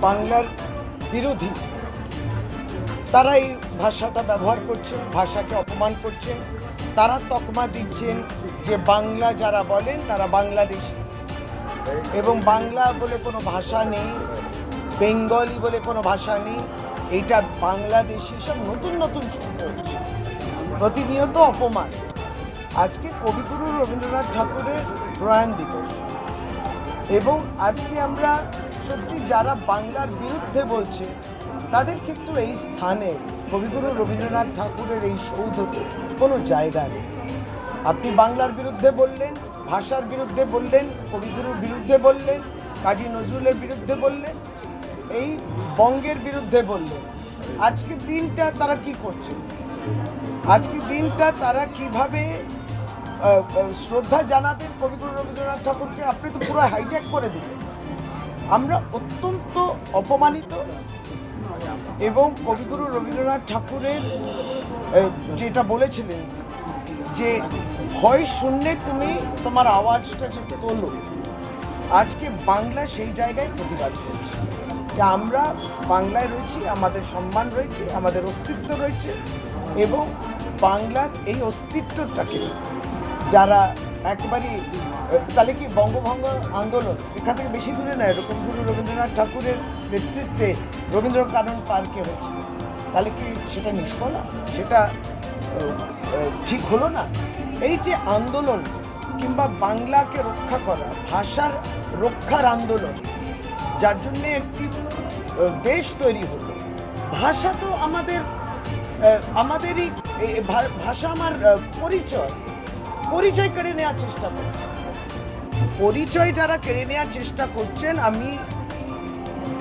বাংলার বিরোধী। তারা এই ভাষাটা ব্যবহার করছেন, ভাষাকে অপমান করছেন। তারা তকমা দিচ্ছেন যে বাংলা যারা বলেন তারা বাংলাদেশি। এবং বাংলা বলে কোনো ভাষা নেই, বেঙ্গলি বলে কোনো ভাষা নেই, এইটা বাংলাদেশি সব নতুন নতুন শুনতে হচ্ছে প্রতিনিয়ত অপমান। আজকে কবিগুরু রবীন্দ্রনাথ ঠাকুরের প্রয়াণ দিবস। এবং আজকে আমরা সত্যি যারা বাংলার বিরুদ্ধে বলছে, তাদের কিন্তু এই স্থানে কবিগুরু রবীন্দ্রনাথ ঠাকুরের এই সৌধতে কোনো জায়গা নেই। আপনি বাংলার বিরুদ্ধে বললেন, ভাষার বিরুদ্ধে বললেন, কবিগুরুর বিরুদ্ধে বললেন, কাজী নজরুলের বিরুদ্ধে বললেন, এই বঙ্গের বিরুদ্ধে বললেন, আজকে দিনটা তারা কি করছে? আজকে দিনটা তারা কীভাবে শ্রদ্ধা জানাবেন কবিগুরু রবীন্দ্রনাথ ঠাকুরকে, আপনি তো পুরো হাইজ্যাক করে দিলেন। আমরা অত্যন্ত অপমানিত এবং কবিগুরু রবীন্দ্রনাথ ঠাকুরের যেটা বলেছিলেন যে ভয় শুনলে তুমি তোমার আওয়াজটা যে তোলো। আজকে বাংলা সেই জায়গায় প্রতিবাদ করছে। যে আমরা বাংলায় রয়েছি, আমাদের সম্মান রয়েছে, আমাদের অস্তিত্ব রয়েছে এবং বাংলার এই অস্তিত্বটাকে যারা একবারই তাহলে কি বঙ্গভঙ্গ আন্দোলন এখান থেকে বেশি দূরে নয়? এরকম গুরু রবীন্দ্রনাথ ঠাকুরের নেতৃত্বে রবীন্দ্র কানন পার্কে হয়েছে তাহলে কি সেটা নিষ্ফলা? সেটা ঠিক হলো না? এই যে আন্দোলন কিংবা বাংলাকে রক্ষা করা, ভাষার রক্ষার আন্দোলন, যার জন্য একটি দেশ তৈরি হলো। ভাষা তো আমাদের আমাদেরই ভাষা আমার পরিচয়। পরিচয় কেড়ে নেওয়ার চেষ্টা করছে। পরিচয় যারা কেড়ে নেওয়ার চেষ্টা করছেন, আমি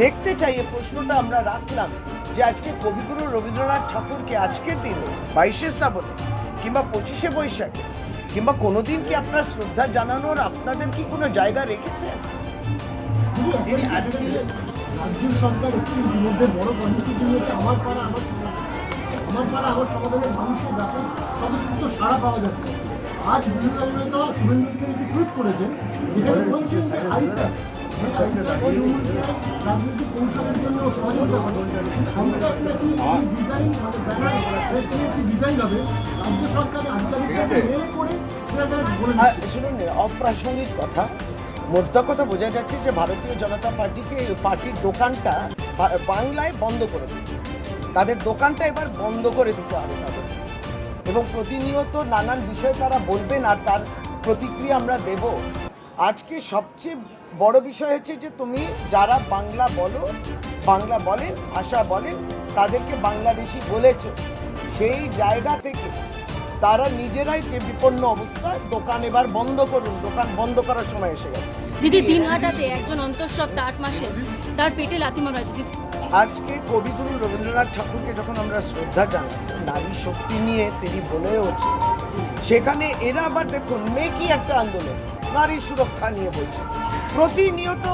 দেখতে চাই এই প্রশ্নটা আমরা রাখলাম যে আজকে কবিগুরু রবীন্দ্রনাথ ঠাকুরকে আজকের দিনে বাইশে শ্রাবণে কিংবা পঁচিশে বৈশাখে কিংবা কোনোদিন কি আপনার শ্রদ্ধা জানানোর আপনাদের কি কোনো জায়গা নিয়েছে। আমার পাড়া আমার সমাধানের মানুষের ব্যাপক স্বতঃস্ফূর্ত সাড়া পাওয়া যাচ্ছে। আজ বিভিন্ন নেতা শুভেন্দু টুইট করেছেন যেখানে বলছেন যে রাজনৈতিক কৌশলের জন্য সহযোগিতা নাকি ডিজাইন মানে ব্যানার একটি ডিজাইন হবে রাজ্য সরকার আধিকারিকদের মেল করে সেটা বলে আর দিচ্ছে। শুনুন অপ্রাসঙ্গিক কথা। মোদ্দা কথা বোঝা যাচ্ছে যে ভারতীয় জনতা পার্টিকে পার্টির দোকানটা বাংলায় বন্ধ করে দিতে তাদের দোকানটা এবার বন্ধ করে দিতে হবে তাদের। এবং প্রতিনিয়ত নানান বিষয় তারা বলবেন আর তার প্রতিক্রিয়া আমরা দেব। আজকে সবচেয়ে বড় বিষয় হচ্ছে যে তুমি যারা বাংলা বলো, বাংলা বলেন, ভাষা বলেন, তাদেরকে বাংলাদেশি বলেছ। সেই জায়গা থেকে তারা নিজেরাই যে বিপন্ন অবস্থায় দোকান এবার বন্ধ করুন, দোকান বন্ধ করার সময় এসে গেছে। দিদি হাটাতে একজন অন্তঃসত্ত্বা আট মাসে তার পেটে লাথি মারা আজকে কবিগুরু রবীন্দ্রনাথ ঠাকুরকে যখন আমরা শ্রদ্ধা জানাচ্ছি নারী শক্তি নিয়ে তিনি বলে ওঠে সেখানে এরা আবার দেখুন মেকি একটা আন্দোলন নারী সুরক্ষা নিয়ে বলছে। প্রতিনিয়ত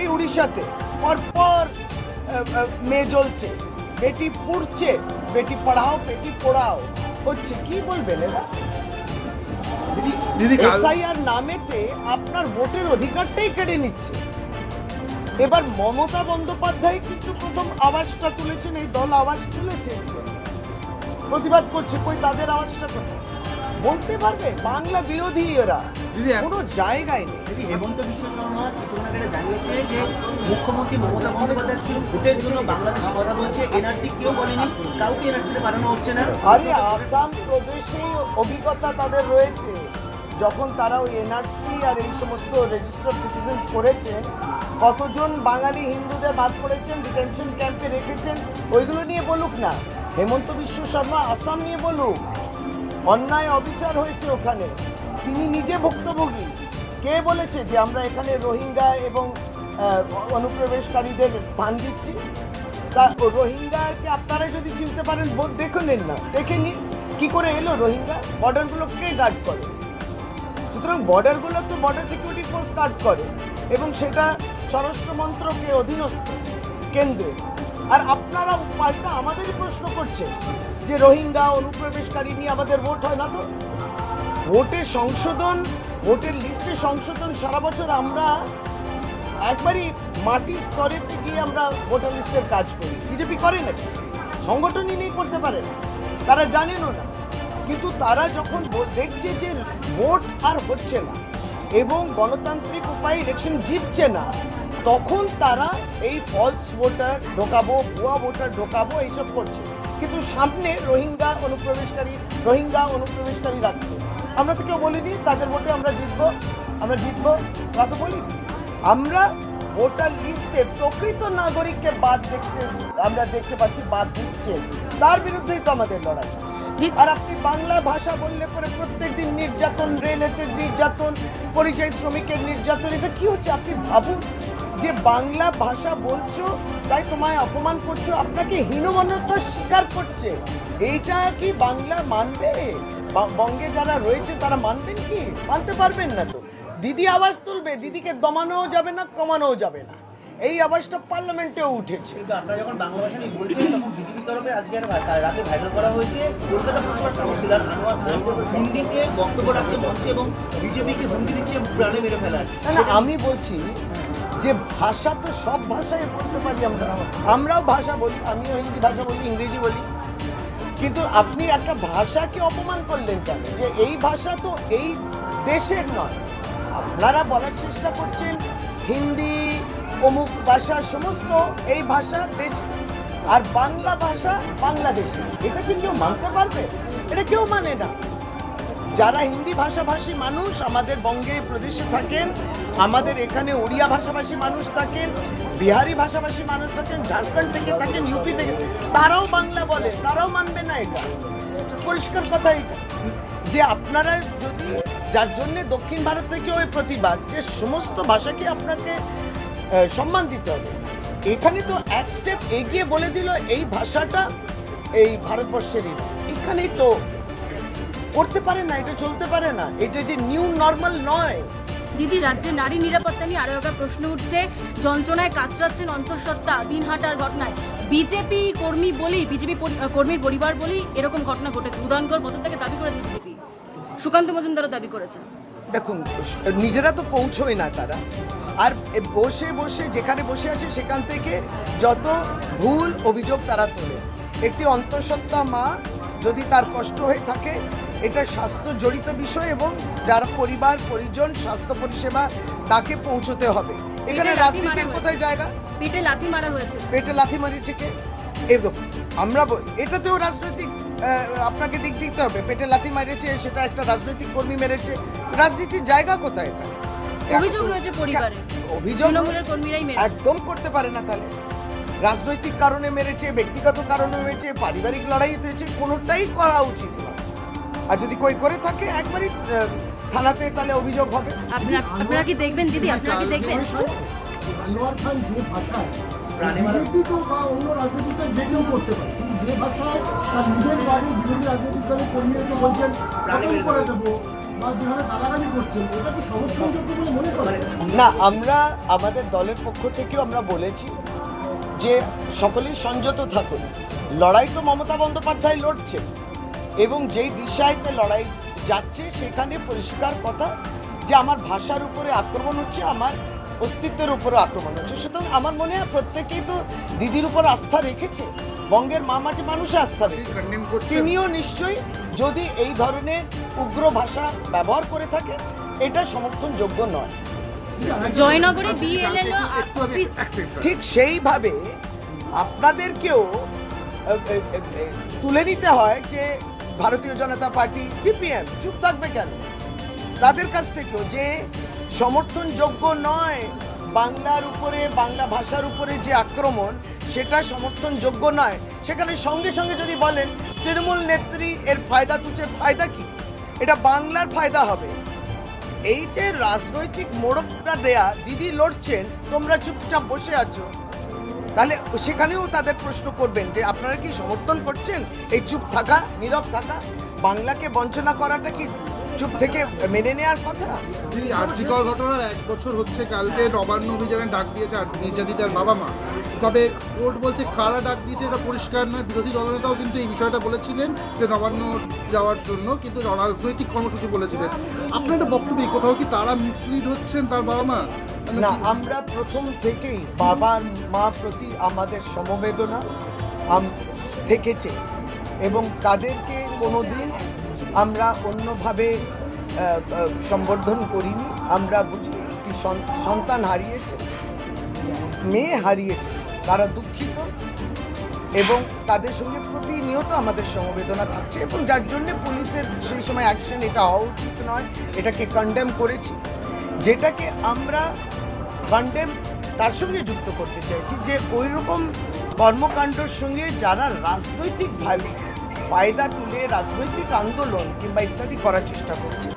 এই উড়িষ্যাতে পরপর মেয়ে জ্বলছে বেটি পুড়ছে বেটি পড়াও বেটি পড়াও হচ্ছে। কি বলবেন এরা? এসআইআর নামেতে আপনার ভোটের অধিকারটাই কেড়ে নিচ্ছে। এবার মমতা বন্দ্যোপাধ্যায় কিন্তু প্রথম আওয়াজটা তুলেছেন এই দল আওয়াজ তুলেছে। প্রতিবাদ করছে কই তাদের আওয়াজটা কোথায়? বলতে পারবে বাংলা বিরোধী এরা। কোনো জায়গায় নেই। দিদি হেমন্ত বিশ্ব শর্মা কিছুক্ষণ আগে জানিয়েছে যে মুখ্যমন্ত্রী মমতা বন্দ্যোপাধ্যায় শুধু ভোটের জন্য বাংলাদেশে কথা বলছে এনআরসি কেউ বলেনি কাউকে এনআরসিতে বানানো হচ্ছে না। আরে আসাম প্রদেশে অভিজ্ঞতা তাদের রয়েছে। যখন তারা ওই এনআরসি আর এই সমস্ত রেজিস্টার্ড সিটিজেন্স করেছে কতজন বাঙালি হিন্দুদের বাদ করেছেন ডিটেনশন ক্যাম্পে রেখেছেন, ওইগুলো নিয়ে বলুক না। হেমন্ত বিশ্ব শর্মা আসাম নিয়ে বলুক। অন্যায় অবিচার হয়েছে ওখানে। তিনি নিজে ভুক্তভোগী। কে বলেছে যে আমরা এখানে রোহিঙ্গা এবং অনুপ্রবেশকারীদের স্থান দিচ্ছি? তা রোহিঙ্গাকে আপনারা যদি চিনতে পারেন দেখে নিন না। দেখে নিন। কি করে এলো রোহিঙ্গা? বর্ডারগুলো কে গার্ড করে? সুতরাং বর্ডারগুলো তো বর্ডার সিকিউরিটি ফোর্স গার্ড করে, এবং সেটা স্বরাষ্ট্র মন্ত্রকের অধীনস্থ, কেন্দ্রে। আর আপনারা পাল্টা আমাদেরই প্রশ্ন করছে যে রোহিঙ্গা অনুপ্রবেশকারী নিয়ে আমাদের ভোট হয় না তো? ভোটের সংশোধন ভোটের লিস্টে সংশোধন সারা বছর আমরা একবারই মাটির স্তরেতে গিয়ে আমরা ভোটার লিস্টের কাজ করি। বিজেপি করে নাকি? সংগঠনই নেই করতে পারে তারা জানেনও না। কিন্তু তারা যখন দেখছে যে ভোট আর হচ্ছে না এবং গণতান্ত্রিক উপায়ে ইলেকশন জিতছে না, তখন তারা এই ফলস ভোটার ঢোকাবো, ভুয়া ভোটার ঢোকাবো, এইসব করছে। কিন্তু সামনে রোহিঙ্গা অনুপ্রবেশকারী রোহিঙ্গা অনুপ্রবেশকারী রাখছে। আমরা তো কেউ বলিনি তাদের ভোটে আমরা জিতবো আমরা জিতবো, তা তো বলিনি। আমরা ভোটার লিস্টে প্রকৃত নাগরিককে বাদ দেখতে আমরা দেখতে পাচ্ছি বাদ দিচ্ছে। তার বিরুদ্ধেই তো আমাদের লড়াই। আর আপনি বাংলা ভাষা বললে পরে প্রত্যেকদিন নির্যাতন রেলের নির্যাতন, পরিযায়ী শ্রমিকের নির্যাতন, এটা কি হচ্ছে? আপনি ভাবুন যে বাংলা ভাষা বলছো, তাই তোমায় অপমান করছ, আপনাকে হীনমন্যতা স্বীকার করছে। এইটা কি বাংলা মানবে? বঙ্গে যারা রয়েছে, তারা মানবেন কি? মানতে পারবেন না তো। দিদি আওয়াজ তুলবে, দিদিকে দমানোও যাবে না, কমানোও যাবে না। এই আওয়াজটা পার্লামেন্টেও উঠেছে। কিন্তু আপনারা যখন বাংলা ভাষা নিয়ে বলছেন তখন বিজেপির তরফে আজকে আর রাতে ভাইরাল করা হয়েছে। কলকাতা পুরসভার কাউন্সিলর আনোয়ার খান হিন্দিতে বক্তব্য রাখছে মঞ্চে এবং বিজেপিকে হুমকি দিচ্ছে প্রাণে মেরে ফেলার। না না আমি বলছি যে ভাষা তো সব ভাষায় বলতে পারি আমরা। আমরাও ভাষা বলি আমিও হিন্দি ভাষা বলি ইংরেজি বলি। কিন্তু আপনি একটা ভাষাকে অপমান করলেন কেন? যে এই ভাষা তো এই দেশের নয়। আপনারা বলার চেষ্টা করছেন হিন্দি অমুক ভাষা সমস্ত এই ভাষা দেশ। আর বাংলা ভাষা বাংলাদেশি। এটা কি কেউ মানতে পারবে? এটা কেউ মানে না। যারা হিন্দি ভাষাভাষী মানুষ আমাদের বঙ্গে প্রদেশে থাকেন, আমাদের এখানে ওড়িয়া ভাষাভাষী মানুষ থাকেন, বিহারি ভাষাভাষী মানুষ থাকেন, ঝাড়খণ্ড থেকে থাকেন, ইউপি থেকে, তারাও বাংলা বলে, তারাও মানবে না এটা। পরিষ্কার কথা এটা। যে আপনারা যদি, যার জন্য দক্ষিণ ভারত থেকে ওই প্রতিবাদ, যে সমস্ত ভাষাকে আপনাকে সম্মান দিতে হবে। এখানে তো এক স্টেপ এগিয়ে বলে দিল এই ভাষাটা এই ভারতবর্ষেরই। এখানেই তো করতে পারে না এটা চলতে পারে না। এটা যে নিউ নর্মাল নয়। দিদি রাজ্যে নারী নিরাপত্তা নিয়ে আরও একবার প্রশ্ন উঠছে। যন্ত্রণায় কাতরাচ্ছেন অন্তঃসত্ত্বা দিনহাটার ঘটনায়। বিজেপি কর্মী বলেই বিজেপি কর্মীর পরিবার বলেই এরকম ঘটনা ঘটেছে। উদয়নকর পদত্যাগে দাবি করেছে বিজেপি। সুকান্ত মজুমদারও দাবি করেছেন। দেখুন নিজেরা তো পৌঁছয় না তারা। আর বসে বসে যেখানে বসে আছে সেখান থেকে যত ভুল অভিযোগ তারা তোলে। একটি অন্তঃসত্ত্বা মা যদি তার কষ্ট হয়ে থাকে এটা স্বাস্থ্য জড়িত বিষয় এবং যার পরিবার পরিজন স্বাস্থ্য পরিষেবা তাকে পৌঁছতে হবে। এখানে রাজনীতির কোথায় জায়গা? পেটে লাথি মারা হয়েছে। পেটে লাথি মারিয়েছে কে? দেখুন আমরা বল- এটাতেও রাজনৈতিক আপনাকে দিক দিতে হবে। পেটে লাথি মারিয়েছে সেটা একটা রাজনৈতিক কর্মী মেরেছে। রাজনীতির জায়গা কোথায়? এটা অভিযোগ রয়েছে পরিবারে। অভিযোগ তৃণমূলের কর্মীরাই মেরেছে। একদম করতে পারে না তাহলে। রাজনৈতিক কারণে মেরেছে ব্যক্তিগত কারণে মেরেছে পারিবারিক লড়াই হয়েছে কোনোটাই করা উচিত নয়। আর যদি কই করে থাকে একবারই থানাতে তাহলে অভিযোগ হবে। আপনারা কি দেখবেন দিদি? আপনারা কি দেখবেন? আনোয়ার খান যে ভাষায় বিজেপি তো বা অন্য রাজনৈতিক দল যে কেউ করতে পারে কিন্তু যে ভাষায় তার নিজের বাড়ির বিরোধী রাজনৈতিক দলের কর্মীদেরকে বলছেন করে দেবো। না আমরা আমাদের দলের পক্ষ থেকেও আমরা বলেছি যে সকলেই সংযত থাকুন। লড়াই তো মমতা বন্দ্যোপাধ্যায় লড়ছে এবং যেই দিশাইতে লড়াই যাচ্ছে সেখানে পরিষ্কার কথা যে আমার ভাষার উপরে আক্রমণ হচ্ছে আমার অস্তিত্বের উপরে আক্রমণ হচ্ছে। সুতরাং আমার মনে হয় প্রত্যেকেই তো দিদির উপর আস্থা রেখেছে বঙ্গের মা মাটি মানুষে আস্থা রেখেছে। তিনিও নিশ্চয়ই যদি এই ধরনের উগ্র ভাষা ব্যবহার করে থাকে এটা সমর্থনযোগ্য নয়। জয়নগরে বিএলএল অফিস ঠিক সেইভাবে আপনাদেরকেও তুলে নিতে হয় যে ভারতীয় জনতা পার্টি সিপিএম চুপ থাকবে কেন? তাদের কাছ থেকেও যে সমর্থনযোগ্য নয় বাংলার উপরে বাংলা ভাষার উপরে যে আক্রমণ সেটা সমর্থনযোগ্য নয়। সেখানে সঙ্গে সঙ্গে যদি বলেন, তৃণমূল নেত্রী এর ফায়দা তুলছে ফায়দা কি? এটা বাংলার ফায়দা হবে। এই যে রাজনৈতিক মোড়কটা দেয়া, দিদি লড়ছেন, তোমরা চুপচাপ বসে আছো। তাহলে সেখানেও তাদের প্রশ্ন করবেন যে, আপনারা কি সমর্থন করছেন? এই চুপ থাকা, নীরব থাকা? বাংলাকে বঞ্চনা করাটা কি চুপ থেকে মেনে নেওয়ার কথা? আর্জিকর ঘটনার এক বছর হচ্ছে কালকে নবান্ন অভিযানে ডাক দিয়েছে নির্যাতিতার বাবা মা। তবে কোর্ট বলছে কারা ডাক দিয়েছে এটা পরিষ্কার নয়। বিরোধী দলনেতাও কিন্তু এই বিষয়টা বলেছিলেন যে নবান্ন যাওয়ার জন্য কিন্তু রাজনৈতিক কর্মসূচি বলেছিলেন। আপনার একটা বক্তব্য কোথাও কি তারা মিসলিড হচ্ছেন তার বাবা মা? না, আমরা প্রথম থেকেই বাবার মা প্রতি আমাদের সমবেদনা থেকেছে এবং তাদেরকে কোনো দিন আমরা অন্যভাবে সম্বর্ধন করিনি। আমরা বুঝি একটি সন্তান হারিয়েছে, মেয়ে হারিয়েছে। তারা দুঃখিত এবং তাদের সঙ্গে প্রতিনিয়ত আমাদের সমবেদনা থাকছে এবং যার জন্য পুলিশের সেই সময় অ্যাকশন এটা হওয়া উচিত নয়, এটাকে কন্ডেম করেছি। যেটাকে আমরা কন্ডেম তার সঙ্গে যুক্ত করতে চাইছি যে ওই রকম কর্মকাণ্ডর সঙ্গে যারা রাজনৈতিকভাবে ফায়দা তুলে, রাজনৈতিক আন্দোলন কিংবা ইত্যাদি করার চেষ্টা করছে,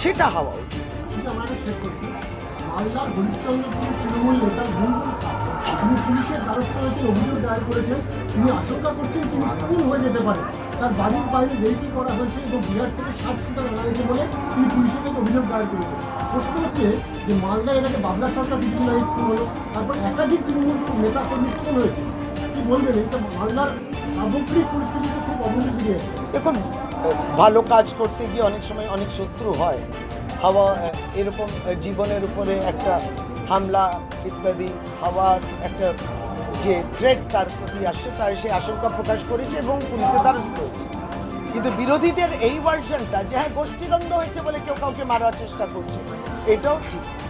সেটা হওয়া উচিত। তিনি পুলিশের দ্বারস্থ হয়েছেন অভিযোগ দায়ের করেছেন। তিনি আশঙ্কা করছেন তিনি খুন হয়ে যেতে পারেন তার বাড়ির বাইরে রেকি করা হয়েছে এবং বিহার থেকে ষাট শুটার আনা বলে তিনি পুলিশের কাছে অভিযোগ দায়ের করেছেন। প্রশ্ন হচ্ছে যে মালদা এটাকে বাবলা সরকার নারী খুন হলো, তারপর একাধিক তৃণমূল নেতা কর্মী খুন হয়েছে। কি বলবেন এটা মালদার সামগ্রিক পরিস্থিতিতে খুব অবনতি দিয়ে দেখুন, ভালো কাজ করতে গিয়ে অনেক সময় অনেক শত্রু হয়। হাওয়া, এরকম জীবনের উপরে একটা হামলা ইত্যাদি হওয়ার একটা যে থ্রেট তার প্রতি আসছে, তার সে আশঙ্কা প্রকাশ করেছে এবং পুলিশের দ্বারস্থ হয়েছে কিন্তু বিরোধীদের এই ভার্সনটা যে হ্যাঁ গোষ্ঠীদ্বন্দ্ব হয়েছে বলে কেউ কাউকে মারার চেষ্টা করছে, এটাও ঠিক।